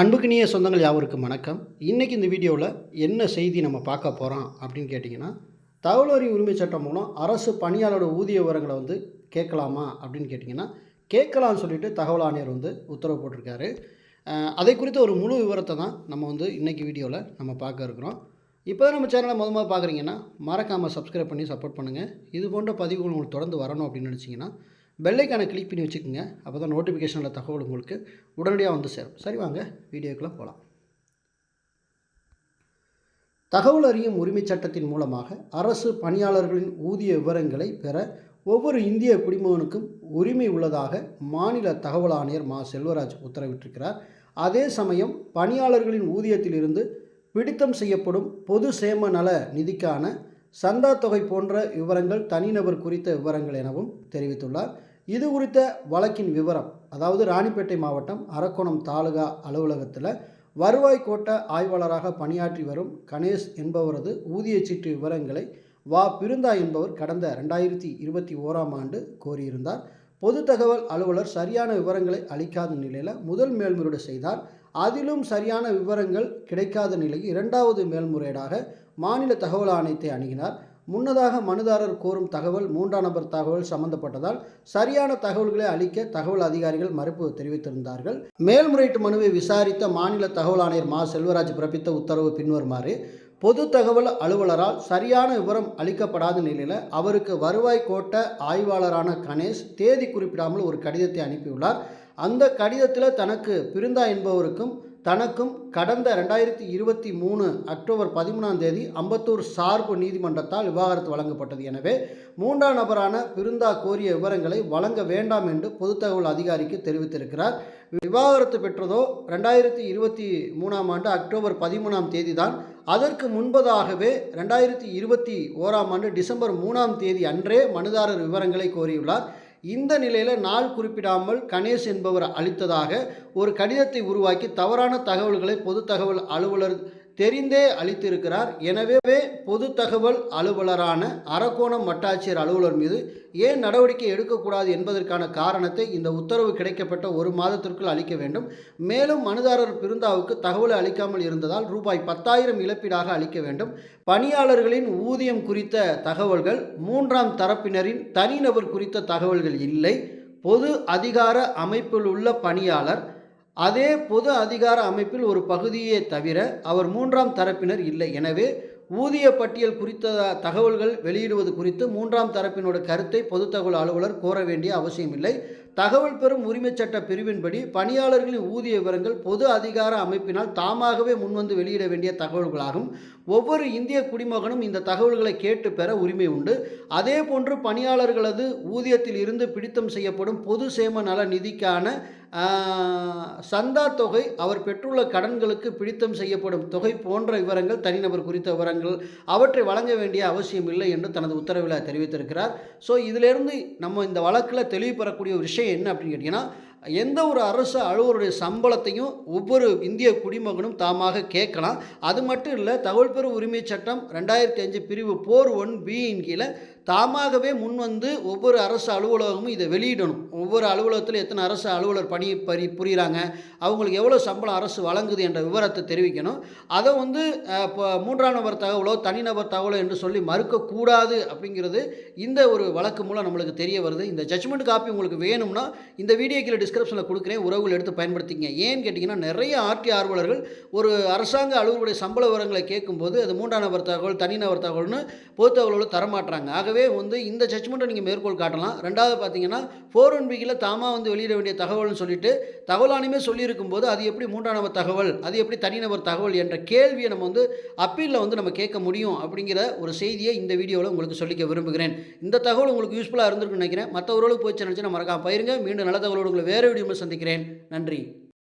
அன்புக்கினிய சொந்தங்கள் யாவருக்கும் வணக்கம். இன்றைக்கி இந்த வீடியோவில் என்ன செய்தி நம்ம பார்க்க போகிறோம் அப்படின்னு கேட்டிங்கன்னா தகவல் அறிவு உரிமை சட்டம் மூலம் அரசு பணியாளரோட ஊதிய விவரங்களை வந்து கேட்கலாமா அப்படின்னு கேட்டிங்கன்னா கேட்கலாம்னு சொல்லிட்டு தகவல் ஆணையர் வந்து உத்தரவு போட்டிருக்காரு. அதை குறித்த ஒரு முழு விவரத்தை தான் நம்ம வந்து இன்றைக்கி வீடியோவில் நம்ம பார்க்க இருக்கிறோம். இப்போ நம்ம சேனலை முத முதல்ல பார்க்குறீங்கன்னா மறக்காமல் சப்ஸ்கிரைப் பண்ணி சப்போர்ட் பண்ணுங்கள் இது போன்ற பதிவுகள் உங்களுக்கு தொடர்ந்து வரணும் அப்படின்னு நினச்சிங்கன்னா பெல்லைக்கான கிளிக் பண்ணி வச்சுக்கோங்க. அப்போ தான் நோட்டிஃபிகேஷனில் தகவல் உங்களுக்கு உடனடியாக வந்து சேரும். சரி வாங்க வீடியோக்குள்ளே போகலாம் தகவல் அறியும் உரிமைச் சட்டத்தின் மூலமாக அரசு பணியாளர்களின் ஊதிய விவரங்களை பெற ஒவ்வொரு இந்திய குடிமகனுக்கும் உரிமை உள்ளதாக மாநில தகவல் ஆணையர் மா. செல்வராஜ் உத்தரவிட்டிருக்கிறார். அதே சமயம் பணியாளர்களின் ஊதியத்திலிருந்து பிடித்தம் செய்யப்படும் பொது சேம நல நிதிக்கான சந்தா தொகை போன்ற விவரங்கள் தனிநபர் குறித்த விவரங்கள் எனவும் தெரிவித்துள்ளார். இது குறித்த வழக்கின் விவரம் அதாவது ராணிப்பேட்டை மாவட்டம் அரக்கோணம் தாலுகா அலுவலகத்தில் வருவாய் கோட்ட ஆய்வாளராக பணியாற்றி வரும் கணேஷ் என்பவரது ஊதியச் சீட்டு விவரங்களை வா. பிருந்தா என்பவர் கடந்த ரெண்டாயிரத்தி இருபத்தி ஓராம் ஆண்டு கோரியிருந்தார். பொது தகவல் அலுவலர் சரியான விவரங்களை அளிக்காத நிலையில் முதல் மேல்முறையீடு செய்தார். அதிலும் சரியான விவரங்கள் கிடைக்காத நிலையில் இரண்டாவது மேல்முறையீடாக மாநில தகவல் ஆணையத்தை அணுகினார். முன்னதாக மனுதாரர் கோரும் தகவல் மூன்றாம் நபர் தகவல் சம்பந்தப்பட்டதால் சரியான தகவல்களை அளிக்க தகவல் அதிகாரிகள் மறுப்பு தெரிவித்திருந்தார்கள். மேல்முறையீட்டு மனுவை விசாரித்த மாநில தகவல் ஆணையர் மா. செல்வராஜ் பிறப்பித்த உத்தரவு பின்வருமாறு பொது தகவல் அலுவலரால் சரியான விவரம் அளிக்கப்படாத நிலையில் அவருக்கு வருவாய் கோட்ட ஆய்வாளரான கணேஷ் தேதி குறிப்பிடாமல் ஒரு கடிதத்தை அனுப்பியுள்ளார். அந்த கடிதத்தில் தனக்கு பிருந்தா என்பவருக்கும் தனக்கும் கடந்த ரெண்டாயிரத்தி இருபத்தி மூணு அக்டோபர் பதிமூணாம் தேதி அம்பத்தூர் சார்பு நீதிமன்றத்தால் விவாகரத்து வழங்கப்பட்டது. எனவே மூன்றாம் நபரான பிருந்தா கோரிய விவரங்களை வழங்க வேண்டாம் என்று பொது தகவல் அதிகாரிக்கு தெரிவித்திருக்கிறார். விவாகரத்து பெற்றதோ ரெண்டாயிரத்தி இருபத்தி மூணாம் ஆண்டு அக்டோபர் பதிமூணாம் தேதி தான் அதற்கு முன்பதாகவே ரெண்டாயிரத்தி இருபத்தி ஓராம் ஆண்டு டிசம்பர் மூணாம் தேதி அன்றே மனுதாரர் விவரங்களை கோரியுள்ளார். இந்த நிலையில் நாள் குறிப்பிடாமல் கணேஷ் என்பவர் அளித்ததாக ஒரு கடிதத்தை உருவாக்கி தவறான தகவல்களை பொது தகவல் அலுவலர் தெரிந்தே அளித்திருக்கிறார். எனவே பொது தகவல் அலுவலரான அரக்கோணம் வட்டாட்சியர் அலுவலர் மீது ஏன் நடவடிக்கை எடுக்கக்கூடாது என்பதற்கான காரணத்தை இந்த உத்தரவு கிடைக்கப்பட்ட ஒரு மாதத்திற்குள் அளிக்க வேண்டும். மேலும் மனுதாரர் பிருந்தாவுக்கு தகவல் அளிக்காமல் இருந்ததால் ரூபாய் பத்தாயிரம் இழப்பீடாக அளிக்க வேண்டும். பணியாளர்களின் ஊதியம் குறித்த தகவல்கள் மூன்றாம் தரப்பினரின் தனிநபர் குறித்த தகவல்கள் இல்லை. பொது அதிகார அமைப்பில் உள்ள பணியாளர் அதே பொது அதிகார அமைப்பில் ஒரு பகுதியே தவிர அவர் மூன்றாம் தரப்பினர் இல்லை. எனவே ஊதிய பட்டியல் குறித்த தகவல்கள் வெளியிடுவது குறித்து மூன்றாம் தரப்பினோட கருத்தை பொது தகவல் அலுவலர் கோர வேண்டிய அவசியமில்லை. தகவல் பெறும் உரிமைச் சட்ட பிரிவின்படி பணியாளர்களின் ஊதிய விவரங்கள் பொது அதிகார அமைப்பினால் தாமாகவே முன்வந்து வெளியிட வேண்டிய தகவல்களாகும். ஒவ்வொரு இந்திய குடிமகனும் இந்த தகவல்களை கேட்டு பெற உரிமை உண்டு. அதே போன்று பணியாளர்களது ஊதியத்தில் இருந்து பிடித்தம் செய்யப்படும் பொது சேம நல நிதிக்கான சந்தா தொகை அவர் பெற்றுள்ள கடன்களுக்கு பிடித்தம் செய்யப்படும் தொகை போன்ற விவரங்கள் தனிநபர் குறித்த விவரங்கள் அவற்றை வழங்க வேண்டிய அவசியம் இல்லை என்று தனது உத்தரவில் தெரிவித்திருக்கிறார். ஸோ இதிலிருந்து நம்ம இந்த வழக்கில் தெளிவு பெறக்கூடிய ஒரு விஷயம் என்ன அப்படின்னு கேட்டிங்கன்னா எந்த ஒரு அரசு அலுவலருடைய சம்பளத்தையும் ஒவ்வொரு இந்திய குடிமகனும் தாமாக கேட்கலாம். அது மட்டும் இல்லை தகவல் பெறும் உரிமை சட்டம் ரெண்டாயிரத்தி அஞ்சு பிரிவு போர் ஒன் பியின் கீழே தாமாகவே முன் வந்து ஒவ்வொரு அரசு அலுவலகமும் இதை வெளியிடணும். ஒவ்வொரு அலுவலகத்தில் எத்தனை அரசு அலுவலர் பணி பரி புரிகிறாங்க அவங்களுக்கு எவ்வளோ சம்பளம் அரசு வழங்குது என்ற விவரத்தை தெரிவிக்கணும். அதை வந்து இப்போ மூன்றாம் நபர் தகவலோ தனிநபர் தகவலோ என்று சொல்லி மறுக்கக்கூடாது அப்படிங்கிறது இந்த ஒரு வழக்கு மூலம் நம்மளுக்கு தெரிய வருது. இந்த ஜட்ஜ்மெண்ட் காப்பி உங்களுக்கு வேணும்னா இந்த வீடியோ கீழே டிஸ்கிரிப்ஷனில் கொடுக்குறேன். உறவுகள் எடுத்து பயன்படுத்திங்க ஏன்னு கேட்டிங்கன்னா நிறைய ஆர்டி ஆர்வலர்கள் ஒரு அரசாங்க அலுவலருடைய சம்பள விவரங்களை கேட்கும்போது அது மூன்றாம் நபர் தகவல் தனிநபர் தகவல்னு பொது தகவலோடு தரமாட்டுறாங்க ஆகவே வந்து இந்த ஜட்ஜ்மெண்ட்டை நீங்கள் மேற்கோள் காட்டலாம். ரெண்டாவது பார்த்தீங்கன்னா ஃபோர் ஒன் பிக்கில் தாமா வந்து வெளியிட வேண்டிய தகவல்னு சொல்லிட்டு தகவலானுமே சொல்லியிருக்கும் போது அது எப்படி மூன்றாம் நபர் தகவல் அது எப்படி தனிநபர் தகவல் என்ற கேள்வியை நம்ம வந்து அப்பீலில் வந்து நம்ம கேட்க முடியும் அப்படிங்கிற ஒரு செய்தியை இந்த வீடியோவில் உங்களுக்கு சொல்லிக்க விரும்புகிறேன். இந்த தகவல் உங்களுக்கு யூஸ்ஃபுல்லாக இருந்திருக்குன்னு நினைக்கிறேன். மற்றவர்களுக்கு போய் நினச்சி நான் மறக்காம பயிருங்க. மீண்டும் நல்ல தகவலோடு உங்களை வேறு வீடியோவில் சந்திக்கிறேன். நன்றி.